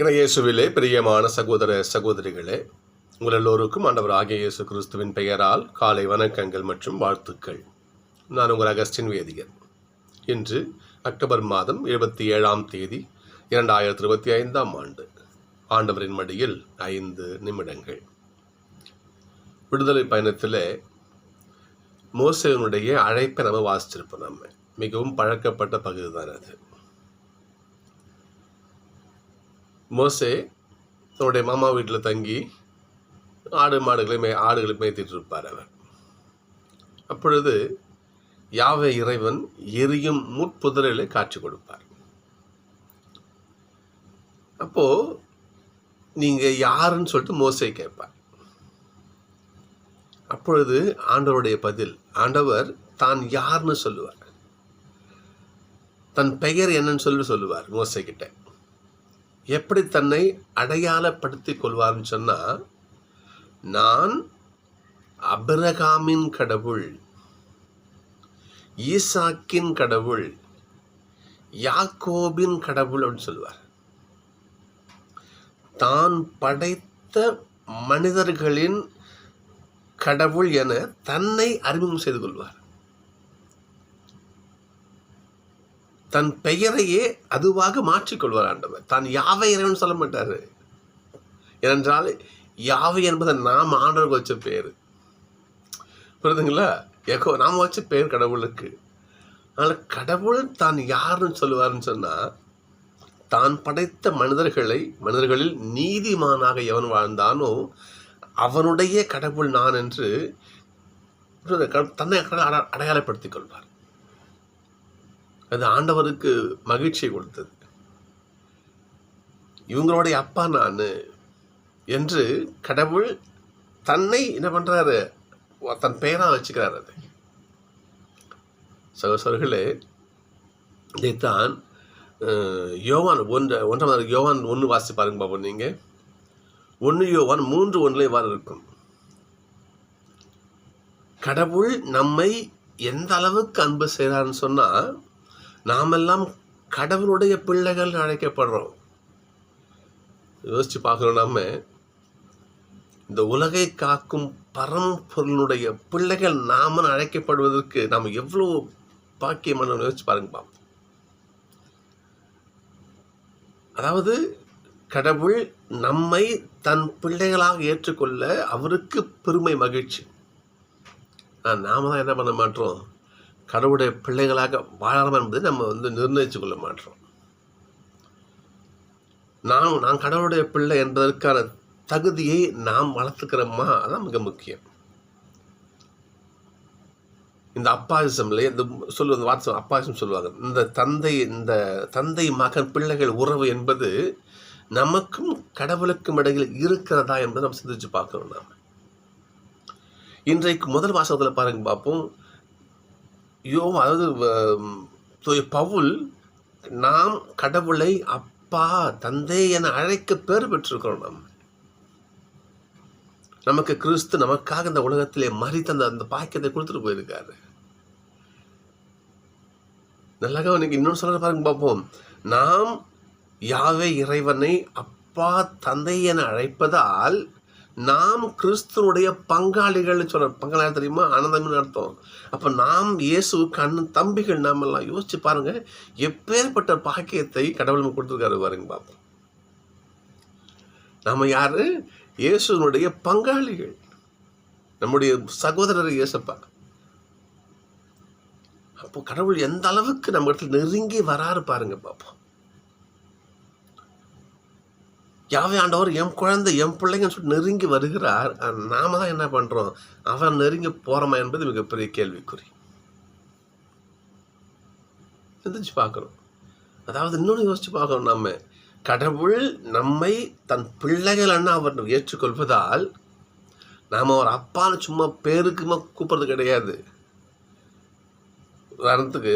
இணையேசுவிலே பிரியமான சகோதர சகோதரிகளே உங்கள் எல்லோருக்கும் ஆண்டவர் ஆகிய இயேசு கிறிஸ்துவின் பெயரால் காலை வணக்கங்கள் மற்றும் வாழ்த்துக்கள். நான் உங்கள் அகஸ்டின் வேதியர் இன்று அக்டோபர் மாதம் இருபத்தி ஏழாம் தேதி இரண்டாயிரத்தி இருபத்தி ஐந்தாம் ஆண்டு. ஆண்டவரின் மடியில் ஐந்து நிமிடங்கள். விடுதலை பயணத்தில் மோசனுடைய அழைப்பை நம்ம வாசிச்சிருப்போம் நம்ம. மிகவும் பழக்கப்பட்ட பகுதி தான் அது. மோசே தன்னுடைய மாமா வீட்டில் தங்கி ஆடு மாடுகளை மே ஆடுகளை மேய்த்திட்டு இருப்பார் அவர். அப்பொழுது யாவை இறைவன் எரியும் முட்புதரிலே காட்சி கொடுப்பார். அப்போ நீங்கள் யாருன்னு சொல்லிட்டு மோசை கேட்பார். அப்பொழுது ஆண்டவருடைய பதில் ஆண்டவர் தான் யார்னு சொல்லுவார். தன் பெயர் என்னன்னு சொல்லி சொல்லுவார் மோசை கிட்ட. எப்படி தன்னை அடையாளப்படுத்திக் கொள்வார்னு சொன்னால் நான் அபிரகாமின் கடவுள் ஈசாக்கின் கடவுள் யாக்கோபின் கடவுள் அப்படின்னு சொல்லுவார். தான் படைத்த மனிதர்களின் கடவுள் என தன்னை அறிமுகம் செய்து கொள்வார். தன் பெயரையே அதுவாக மாற்றிக்கொள்வார் ஆண்டவர். தான் யாவை இறைவன் சொல்ல மாட்டார்? ஏனென்றால் யாவை என்பதை நாம் ஆண்டவருக்கு வச்ச பேர். புரியுதுங்களா? எக்கோ நாம் வச்ச பேர் கடவுளுக்கு. அதனால் கடவுள் தான் யாருன்னு சொல்லுவாருன்னு சொன்னால் தான் படைத்த மனிதர்களை மனிதர்களில் நீதிமானாக எவன் வாழ்ந்தானோ அவனுடைய கடவுள் நான் என்று தன்னை அடையாளப்படுத்திக் கொள்வார். அது ஆண்டவருக்கு மகிழ்ச்சி கொடுத்தது. இவங்களுடைய அப்பா நான் என்று கடவுள் தன்னை என்ன பண்றாரு? தன் பெயராக வச்சுக்கிறார் அது. சகோசர்களே இதைத்தான் யோவான் ஒன்று ஒன்றாம் யோவான் ஒன்று வாசி பாருங்க பாப்போம் நீங்கள் ஒன்று யோவான் மூன்று ஒன்றில் இவ்வாறு இருக்கும். கடவுள் நம்மை எந்த அளவுக்கு அன்பு செய்கிறான்னு சொன்னால் நாமெல்லாம் கடவுளுடைய பிள்ளைகள் அழைக்கப்படுறோம். யோசிச்சு பார்க்குறோம் நம்ம இந்த உலகை காக்கும் பரம்பொருளுடைய பிள்ளைகள் நாம அழைக்கப்படுவதற்கு நாம் எவ்வளோ பாக்கியமான யோசிச்சு பாருங்க பார்ப்போம் அதாவது கடவுள் நம்மை தன் பிள்ளைகளாக ஏற்றுக்கொள்ள அவருக்கு பெருமை மகிழ்ச்சி. ஆனால் நாம தான் என்ன பண்ண மாட்டோம்? கடவுளுடைய பிள்ளைகளாக வாழலாம் என்பதை நம்ம வந்து நிர்ணயித்து கொள்ள மாட்டோம். நாம் நான் கடவுளுடைய பிள்ளை என்பதற்கான தகுதியை நாம் வளர்த்துக்கிறோமா? அதான் மிக முக்கியம். இந்த அப்பாயிசம்ல இந்த சொல்லுவது வாட்ஸ்அப் அப்பாசம் சொல்லுவாங்க. இந்த தந்தை இந்த தந்தை மகன் பிள்ளைகள் உறவு என்பது நமக்கும் கடவுளுக்கும் இடையில் இருக்கிறதா என்பதை நம்ம சிந்திச்சு பார்க்கணும் நாம். இன்றைக்கு முதல் வாசகத்தில் பாருங்க பார்ப்போம். யோ அதாவது பவுல் நாம் கடவுளை அப்பா தந்தை என அழைக்க பேர் பெற்றிருக்கிறோம். நாம் நமக்கு கிறிஸ்து நமக்காக இந்த உலகத்திலே மறி தந்த அந்த பாக்கியத்தை கொடுத்துட்டு போயிருக்காரு. நல்லா கவனிங்க இன்னொன்று சொல்ல பாருங்க பார்ப்போம். நாம் யாவே இறைவனை அப்பா தந்தை என அழைப்பதால் நாம் கிறிஸ்துவனுடைய பங்காளிகள்னு சொல்கிற பங்காளிகள் தெரியுமா? ஆனந்தம்னு அர்த்தம். அப்போ நாம் இயேசு அண்ணன் தம்பிகள் நாமெல்லாம் யோசிச்சு பாருங்க எப்பேற்பட்ட பாக்கியத்தை கடவுள் கொடுத்துருக்காரு பாருங்க பார்ப்போம் நாம் யார்? இயேசுனுடைய பங்காளிகள். நம்முடைய சகோதரர் இயேசப்பா. அப்போ கடவுள் எந்த அளவுக்கு நம்ம இடத்துல நெருங்கி வராரு பாருங்க பார்ப்போம் யாவே ஆண்டவர் என் குழந்தை என் பிள்ளைங்கன்னு சொல்லிட்டு நெருங்கி வருகிறார். நாம தான் என்ன பண்ணுறோம் அவன் நெருங்கி போகிறோமா என்பது மிகப்பெரிய கேள்விக்குறி. சிந்திச்சு பார்க்கணும். அதாவது இன்னொன்று யோசிச்சு பார்க்கணும் நம்ம கடவுள் நம்மை தன் பிள்ளைகள் அண்ணா அவர் ஏற்றுக்கொள்வதால் நாம் அவர் அப்பான்னு சும்மா பேருக்குமா கூப்பிட்றது கிடையாது. உதாரணத்துக்கு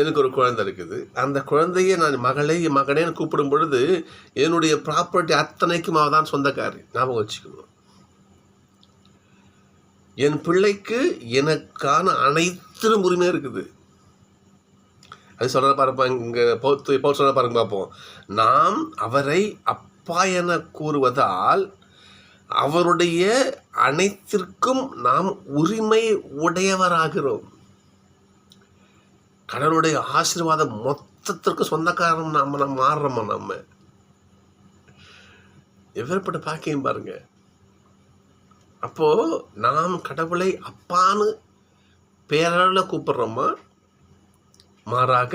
எனக்கு ஒரு குழந்தை இருக்குது. அந்த குழந்தையை நான் மகளே மகனேன்னு கூப்பிடும் பொழுது என்னுடைய ப்ராப்பர்ட்டி அத்தனைக்கும் அவள் தான் சொந்தக்காரி. ஞாபகம் வச்சுக்கணும். என் பிள்ளைக்கு எனக்கான அனைத்திலும் உரிமையாக இருக்குது. அது சொல்கிற பாருப்பா இங்கே போத்து பௌர் சொல்கிற பாருங்க பார்ப்போம். நாம் அவரை அப்பா என கூறுவதால் அவருடைய அனைத்திற்கும் நாம் உரிமை உடையவராகிறோம். கடவுளுடைய ஆசீர்வாதம் மொத்தத்திற்கு சொந்தக்காரன் நம்ம நம்ம மாறுறோமா நம்ம? எவ்வளப்பட்ட பாக்கியம் பாருங்க. அப்போது நாம் கடவுளை அப்பான்னு பேரளவில் கூப்பிட்றோமா? மாறாக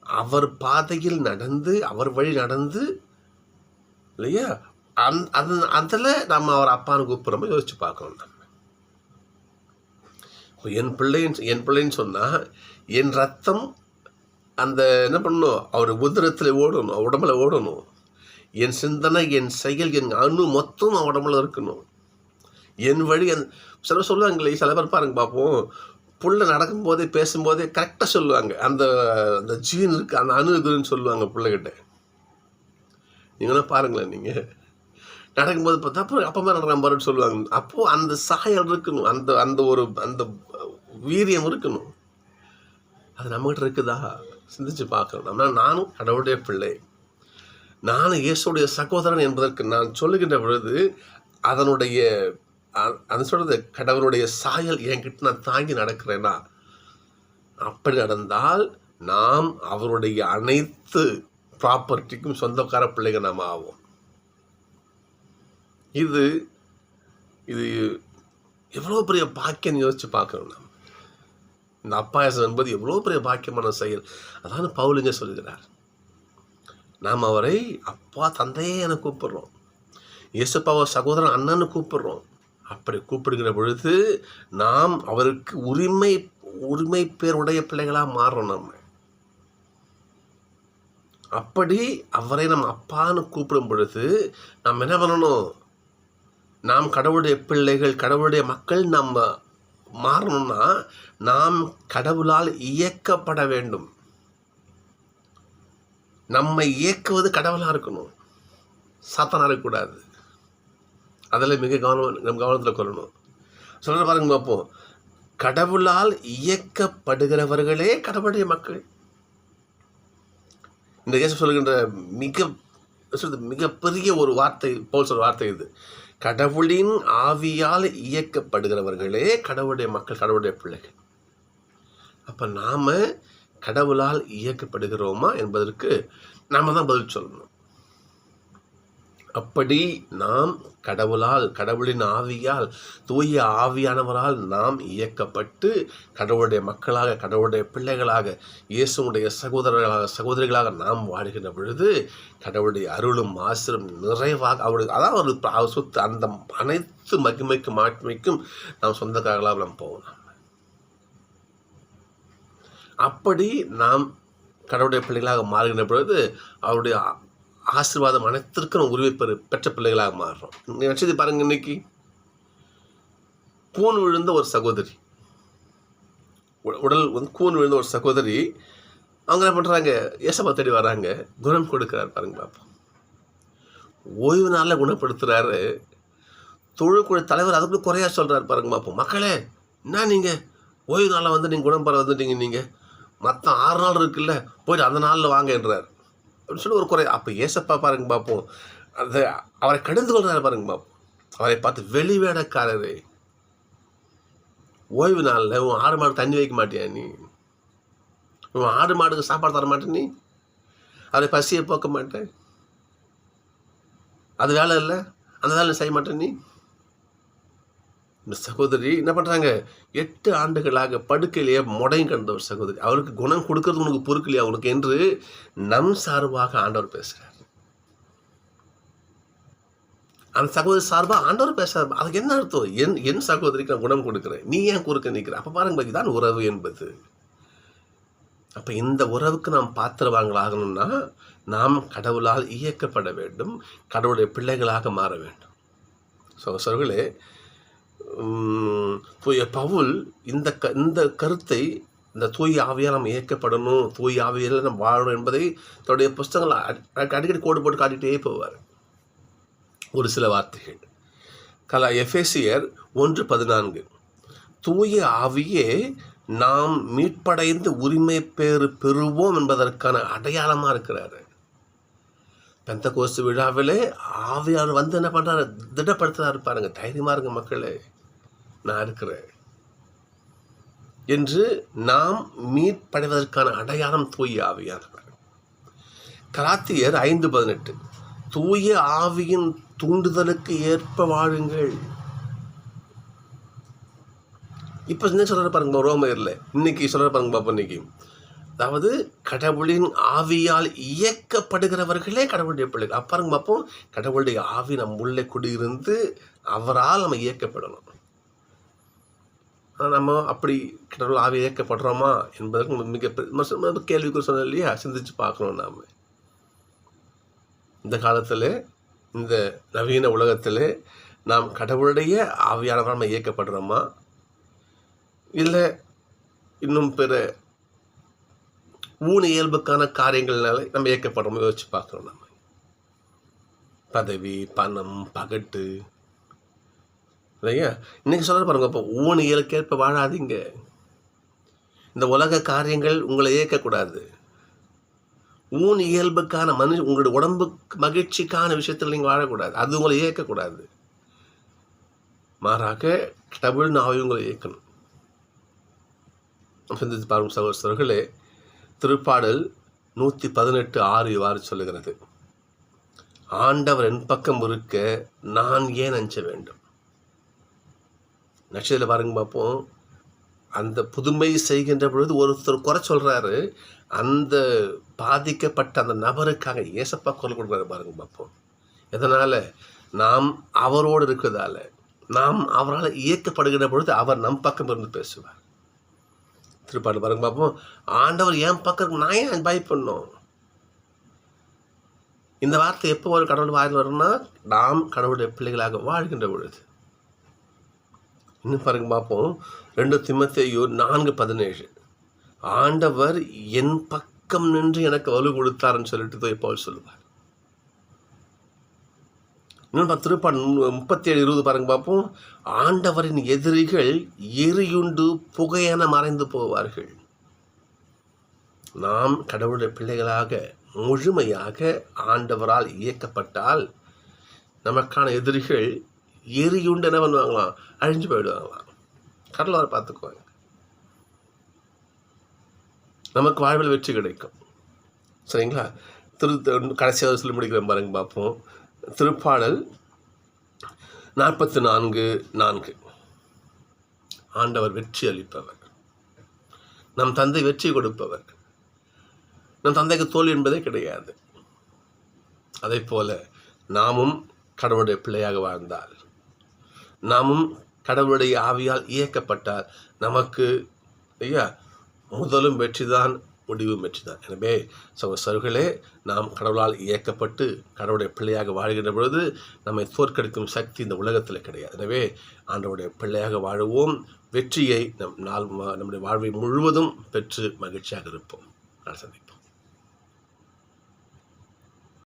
அவர் பாதையில் நடந்து அவர் வழி நடந்து இல்லையா? அந் அந் அதில் நம்ம அவர் அப்பான்னு கூப்பிட்றோமோ? யோசிச்சு பார்க்கணும் நம்ம. இப்போ என் பிள்ளைன்னு என் பிள்ளைன்னு சொன்னால் என் ரத்தம் அந்த என்ன பண்ணணும்? அவர் உதிரத்தில் ஓடணும் உடம்புல ஓடணும். என் சிந்தனை என் செயல் என் அணு மொத்தம் அவன் உடம்புல இருக்கணும். என் வழி அந்த சில சொல்லுவாங்களே சில பேர் பாருங்க பார்ப்போம் புள்ள நடக்கும்போதே பேசும்போதே கரெக்டாக சொல்லுவாங்க. அந்த அந்த ஜீன் இருக்கு அந்த அணு இதுன்னு சொல்லுவாங்க பிள்ளைகிட்ட. நீங்களாம் பாருங்களேன் நீங்கள் நடக்கும்போது பார்த்தா அப்புறம் அப்பமா நடக்கிற பாருன்னு சொல்லுவாங்க. அப்போது அந்த சாயம் இருக்கணும் அந்த அந்த ஒரு அந்த வீரியம் இருக்கணும். அது நம்மகிட்ட இருக்குதா? சிந்திச்சு பார்க்கணும். நம்ம நானும் கடவுளுடைய பிள்ளை. நானும் இயேசுடைய சகோதரன் என்பதற்கு நான் சொல்லுகின்ற பொழுது அதனுடைய அது சொல்கிறது கடவுளுடைய சாயல் என்கிட்ட நான் தாங்கி நடக்கிறேன்னா அப்படி நடந்தால் நாம் அவருடைய அனைத்து ப்ராப்பர்ட்டிக்கும் சொந்தக்கார பிள்ளைகள் நாம் ஆவோம். இது இது எவ்வளோ பெரிய பாக்கியம் யோசித்து பார்க்கணும் நம்ம இந்த அப்பாயசம் என்பது எவ்வளோ பெரிய பாக்கியமான செயல். அதான் பவுலுங்க சொல்கிறார் நாம் அவரை அப்பா தந்தையே என கூப்பிடுறோம். இயேசுப்பாவை சகோதரன் அண்ணன்னு கூப்பிடுறோம். அப்படி கூப்பிடுகிற பொழுது நாம் அவருக்கு உரிமை உரிமை பேருடைய பிள்ளைகளாக மாறுறோம் நம்ம. அப்படி அவரை நம்ம அப்பான்னு கூப்பிடும் பொழுது நாம் என்ன பண்ணணும்? நாம் கடவுளுடைய பிள்ளைகள் கடவுளுடைய மக்கள் நம்ம மாறணும்னா நாம் கடவுளால் இயக்கப்பட வேண்டும். நம்மை இயக்குவது கடவுளாக இருக்கணும். சாத்தானா இருக்கக்கூடாது. அதில் மிக கவனம் நம் கவனத்தில் கொள்ளணும். சொல்கிற பாருங்க பார்ப்போம் கடவுளால் இயக்கப்படுகிறவர்களே கடவுளுடைய மக்கள். இந்த இயேசு சொல்கின்ற மிக மிகப்பெரிய ஒரு வார்த்தை போல் சொல்கிற வார்த்தை இது. கடவுளின் ஆவியால் இயக்கப்படுகிறவர்களே கடவுளுடைய மக்கள் கடவுளுடைய பிள்ளைகள். அப்போ நாம் கடவுளால் இயக்கப்படுகிறோமா என்பதற்கு நாம் தான் பதில் சொல்லணும். அப்படி நாம் கடவுளால் கடவுளின் ஆவியால் தூய ஆவியானவரால் நாம் இயக்கப்பட்டு கடவுளுடைய மக்களாக கடவுளுடைய பிள்ளைகளாக இயேசுடைய சகோதரர்களாக சகோதரிகளாக நாம் வாழ்கின்ற பொழுது கடவுளுடைய அருளும் ஆசிரும் நிறைவாக அவருடைய அதாவது அவர் சொத்து அந்த அனைத்து மகிமைக்கும் ஆட்மைக்கும் நாம் சொந்தக்காரர்களாக நாம் போகலாம் அப்படி நாம் கடவுளுடைய பிள்ளைகளாக மாறுகின்ற பொழுது அவருடைய ஆசீர்வாதம் அனைத்திற்கும் நம்ம உரிமை பெற பெற்ற பிள்ளைகளாக மாறுறோம். நினச்சது பாருங்கள் இன்னைக்கு. கூன் விழுந்த ஒரு சகோதரி. உடல் வந்து கூன் விழுந்த ஒரு சகோதரி. அவங்க என்ன பண்ணுறாங்க ஏசப்பா தேடி வராங்க. குணம் கொடுக்குறாரு பாருங்க பாப்பா ஓய்வு நாளில் குணப்படுத்துகிறாரு தொழுக்குழு தலைவர் அதுக்குள்ள குறையா சொல்கிறாரு பாருங்க பார்ப்போம் மக்களே என்ன நீங்கள் ஓய்வு நாளில் வந்து நீங்கள் குணம் பெற வந்துட்டீங்க நீங்கள் மற்ற ஆறு நாள் இருக்குல்ல. போயிட்டு அந்த நாளில் வாங்க என்றார் அப்படின்னு சொல்லி ஒரு குறை. அப்போ ஏசப்பா பாருங்க பார்ப்போம் அந்த அவரை கடந்து கொள்றாரு பாருங்க பார்ப்போம் அவரை பார்த்து வெளி வேடக்காரரு ஓய்வு நாளில் உன் ஆடு மாடு தண்ணி வைக்க மாட்டியா நீ? உன் ஆடு மாடுக்கு சாப்பாடு தர மாட்டேன் நீ? அவரை பசியை போக்க மாட்டேன்? அது வேலை இல்லை? அந்த வேலை செய்ய மாட்டேன் நீ? இந்த சகோதரி என்ன பண்ணுறாங்க எட்டு ஆண்டுகளாக படுக்கையிலேயே முடையும் கண்ட ஒரு சகோதரி. அவருக்கு குணம் கொடுக்கறது உனக்கு பொறுக்கலையா? உனக்கு என்று நம் சார்பாக ஆண்டவர் பேசுகிறார் அந்த சகோதரி சார்பாக ஆண்டவர் பேசுகிறார் அதுக்கு என்ன அர்த்தம்? என் என் சகோதரிக்கு நான் குணம் கொடுக்குறேன். நீ ஏன் குறுக்க நிற்கிற? அப்போ பாருங்க தான் உறவு என்பது. அப்போ இந்த உறவுக்கு நாம் பாத்திரவாங்களாகணும்னா நாம் கடவுளால் இயக்கப்பட வேண்டும். கடவுளுடைய பிள்ளைகளாக மாற வேண்டும். ஸோ சொல்களே தூய பவுல் இந்த க இந்த கருத்தை இந்த தூய் ஆவியாக நம்ம இயக்கப்படணும் தூய் ஆவியில் நம்ம வாழணும் என்பதை தன்னுடைய புஸ்தகங்கள் அடிக்கடி கோடு போட்டு காட்டிகிட்டே போவார். ஒரு சில வார்த்தைகள். கலா எஃபேசியர் ஒன்று பதினான்கு. தூய ஆவியே நாம் மீட்படைந்து உரிமை பேறு பெறுவோம் என்பதற்கான அடையாளமாக இருக்கிறாரு. பெந்த கோஸ்து விழாவிலே ஆவியார் வந்து என்ன பண்ணுறாரு திடப்படுத்துறாரு பாருங்க. தைரியமாக இருங்க மக்களே. நான் இருக்கிறேன். என்று நாம் மீட்படைவதற்கான அடையாளம் தூய ஆவியானவர் கலாத்தியர் ஐந்து பதினெட்டு. தூய ஆவியின் தூண்டுதலுக்கு ஏற்ப வாழுங்கள். இப்போ என்ன சொல்கிற பாருங்க ரோமையரில். இன்னைக்கு சொல்கிற பாருங்க பாப்பா இன்னைக்கு. அதாவது கடவுளின் ஆவியால் இயக்கப்படுகிறவர்களே கடவுளுடைய பிள்ளைகள். அப்பாருங்க பார்ப்போம் கடவுளுடைய ஆவி நம் உள்ளே குடியிருந்து அவரால் நம்ம இயக்கப்படணும். ஆனால் நம்ம அப்படி கடவுள் ஆவி இயக்கப்படுறோமா என்பதற்கு மிக பெ- கேள்விக்கு சொன்னோம் இல்லையா? சிந்திச்சு பார்க்கணும் நாம். இந்த காலத்தில் இந்த நவீன உலகத்தில் நாம் கடவுளுடைய ஆவியானவராக நம்ம இயக்கப்படுறோமா? இல்லை இன்னும் பிற ஊன இயல்புக்கான காரியங்கள்னால நம்ம இயக்கப்படுறோம். யோசிச்சு பார்க்குறோம் நம்ம. பதவி பணம் பகட்டு. இல்லையா? இன்னைக்கு சொல்ல பாருங்க இப்போ ஊன இயலுக்கேற்ப வாழாதீங்க. இந்த உலக காரியங்கள் உங்களை இயக்கக்கூடாது. ஊன் இயல்புக்கான மனு உங்களுடைய உடம்பு மகிழ்ச்சிக்கான விஷயத்தில் நீங்கள் வாழக்கூடாது. அது உங்களை இயக்கக்கூடாது. மாறாக டபுள் நாவை உங்களை இயக்கணும். சிந்தித்து பாருங்கள் சகோதரர்களே திருப்பாடல் நூற்றி பதினெட்டு ஆறு இவ்வாறு சொல்லுகிறது. ஆண்டவர் என் பக்கம் இருக்க நான் ஏன் அஞ்ச வேண்டும்? நட்சத்திரத்தில் பாருங்க பார்ப்போம். அந்த புதுமை செய்கின்ற பொழுது ஒருத்தர் குறை சொல்கிறாரு அந்த பாதிக்கப்பட்ட அந்த நபருக்காக ஏசப்பா குரல் கொடுக்குறாரு பாருங்க பார்ப்போம். எதனால்? நாம் அவரோடு இருக்கிறதால. நாம் அவரால் இயக்கப்படுகின்ற பொழுது அவர் நம் பக்கம் இருந்து பேசுவார். திருப்பாடு பாருங்க பார்ப்போம் ஆண்டவர் ஏன் பக்கம் நான் ஏன் பயப்படணும் இந்த வார்த்தை எப்போ ஒரு கடவுள் வாயில் வரும்னா நாம் கடவுளுடைய பிள்ளைகளாக வாழ்கின்ற பொழுது. இன்னும் பாருங்க பார்ப்போம் ரெண்டு திமத்தேயு நான்கு பதினேழு. ஆண்டவர் என் பக்கம் நின்று எனக்கு வலு கொடுத்தாருன்னு சொல்லிட்டு போய் பவுல் சொல்லுவார். இன்னொன்று திருப்பான் திருப்பாடு முப்பத்தி ஏழு இருபது பாருங்க பார்ப்போம் ஆண்டவரின் எதிரிகள் எரியுண்டு புகையென மறைந்து போவார்கள். நாம் கடவுளுடைய பிள்ளைகளாக முழுமையாக ஆண்டவரால் இயக்கப்பட்டால் நமக்கான எதிரிகள் எரியுண்டு என்ன பண்ணுவாங்களாம்? அழிஞ்சு போயிடுவாங்களாம். கடலவரை பார்த்துக்குவாங்க நமக்கு வாழ்வில் வெற்றி கிடைக்கும். சரிங்களா? திரு கடைசியாக சொல்லி முடிக்கிறேன் பாருங்க பார்ப்போம் திருப்பாடல் நாற்பத்தி நான்கு. நான்கு ஆண்டவர் வெற்றி அளிப்பவர் நம் தந்தை வெற்றி கொடுப்பவர் நம் தந்தைக்கு தோல் என்பதே கிடையாது. அதே போல நாமும் கடவுளுடைய பிள்ளையாக வாழ்ந்தால் நாமும் கடவுளுடைய ஆவியால் இயக்கப்பட்டால் நமக்கு ஐயா முதலும் வெற்றிதான் முடிவும் வெற்றிதான் எனவே சகசர்களே நாம் கடவுளால் இயக்கப்பட்டு கடவுளுடைய பிள்ளையாக வாழ்கின்ற பொழுது நம்மை தோற்கடிக்கும் சக்தி இந்த உலகத்தில் கிடையாது. எனவே ஆண்டவுடைய பிள்ளையாக வாழுவோம். வெற்றியை நம் நாள் நம்முடைய வாழ்வை முழுவதும் பெற்று மகிழ்ச்சியாக இருப்போம். நான் சந்திப்போம்